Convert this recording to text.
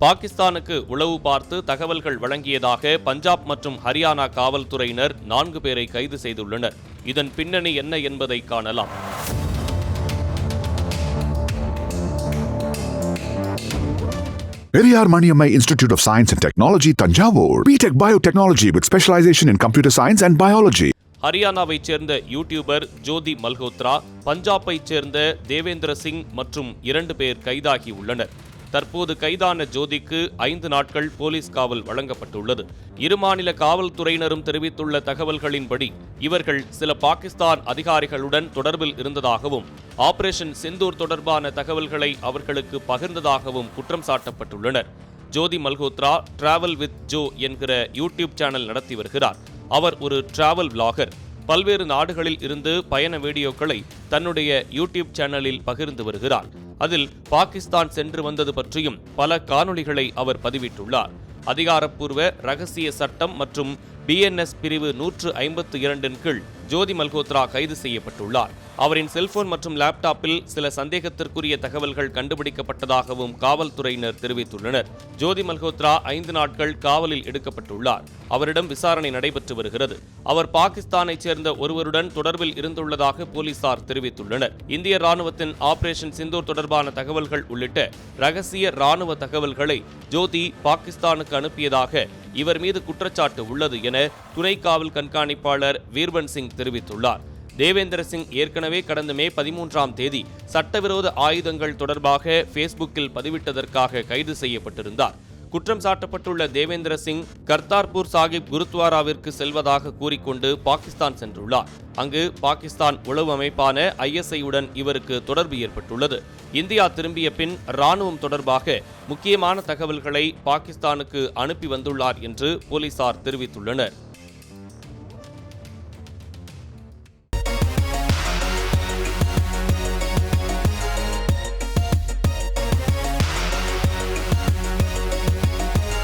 பாகிஸ்தானுக்கு உளவு பார்த்து தகவல்கள் வழங்கியதாக பஞ்சாப் மற்றும் ஹரியானா காவல்துறையினர் நான்கு பேரை கைது செய்துள்ளனர் இதன் பின்னணி என்ன என்பதை காணலாம் Periyar Maniammai Institute of Science and Technology, Tanjavur. BTech Biotechnology with specialization in computer science and biology. ஹரியானாவைச் சேர்ந்த யூடியூபர் ஜோதி மல்ஹோத்ரா பஞ்சாபைச் சேர்ந்த தேவேந்திர சிங் மற்றும் இரண்டு பேர் கைதாகி உள்ளனர் தற்போது கைதான ஜோதிக்கு ஐந்து நாட்கள் போலீஸ் காவல் வழங்கப்பட்டுள்ளது. இரு மாநில காவல்துறையினரும் தெரிவித்துள்ள தகவல்களின்படி இவர்கள் சில பாகிஸ்தான் அதிகாரிகளுடன் தொடர்பில் இருந்ததாகவும் ஆபரேஷன் செந்தூர் தொடர்பான தகவல்களை அவர்களுக்கு பகிர்ந்ததாகவும் குற்றம் சாட்டப்பட்டுள்ளனர். Jyoti Malhotra travel with Joe என்கிற யூடியூப் சேனல் நடத்தி வருகிறார். அவர் ஒரு டிராவல் vlogger. பல்வேறு நாடுகளில் இருந்து பயண வீடியோக்களை தன்னுடைய யூடியூப் சேனலில் பகிர்ந்து வருகிறார். அதில் பாகிஸ்தான் சென்று வந்தது பற்றியும் பல காணொளிகளை அவர் பதிவிட்டுள்ளார். அதிகாரப்பூர்வ ரகசிய சட்டம் மற்றும் பிஎன்எஸ் பிரிவு நூற்று ஐம்பத்து இரண்டின் கீழ் ஜோதி மல்ஹோத்ரா கைது செய்யப்பட்டுள்ளார். அவரின் செல்போன் மற்றும் லேப்டாப்பில் சில சந்தேகத்திற்குரிய தகவல்கள் கண்டுபிடிக்கப்பட்டதாகவும் காவல்துறையினர் தெரிவித்துள்ளனர். ஜோதி மல்ஹோத்ரா ஐந்து நாட்கள் காவலில் எடுக்கப்பட்டுள்ளார். அவரிடம் விசாரணை நடைபெற்று வருகிறது. அவர் பாகிஸ்தானைச் சேர்ந்த ஒருவருடன் தொடர்பில் இருந்துள்ளதாக போலீசார் தெரிவித்துள்ளனர். இந்திய ராணுவத்தின் ஆபரேஷன் சிந்தூர் தொடர்பான தகவல்கள் உள்ளிட்ட ரகசிய ராணுவ தகவல்களை ஜோதி பாகிஸ்தானுக்கு அனுப்பியதாக இவர் மீது குற்றச்சாட்டு உள்ளது என துணை காவல் கண்காணிப்பாளர் வீர்பன் சிங் தெரிவித்துள்ளார். தேவேந்திர சிங் ஏற்கனவே கடந்த மே பதிமூன்றாம் தேதி சட்டவிரோத ஆயுதங்கள் தொடர்பாக ஃபேஸ்புக்கில் பதிவிட்டதற்காக கைது செய்யப்பட்டிருந்தார். குற்றம் சாட்டப்பட்டுள்ள தேவேந்திர சிங் கர்த்தார்பூர் சாஹிப் குருத்வாராவிற்கு செல்வதாக கூறிக்கொண்டு பாகிஸ்தான் சென்றுள்ளார். அங்கு பாகிஸ்தான் உளவு அமைப்பான ஐஎஸ்ஐயுடன் இவருக்கு தொடர்பு ஏற்பட்டுள்ளது. இந்தியா திரும்பிய பின் ராணுவம் தொடர்பாக முக்கியமான தகவல்களை பாகிஸ்தானுக்கு அனுப்பி வந்துள்ளார் என்று போலீசார் தெரிவித்துள்ளனர்.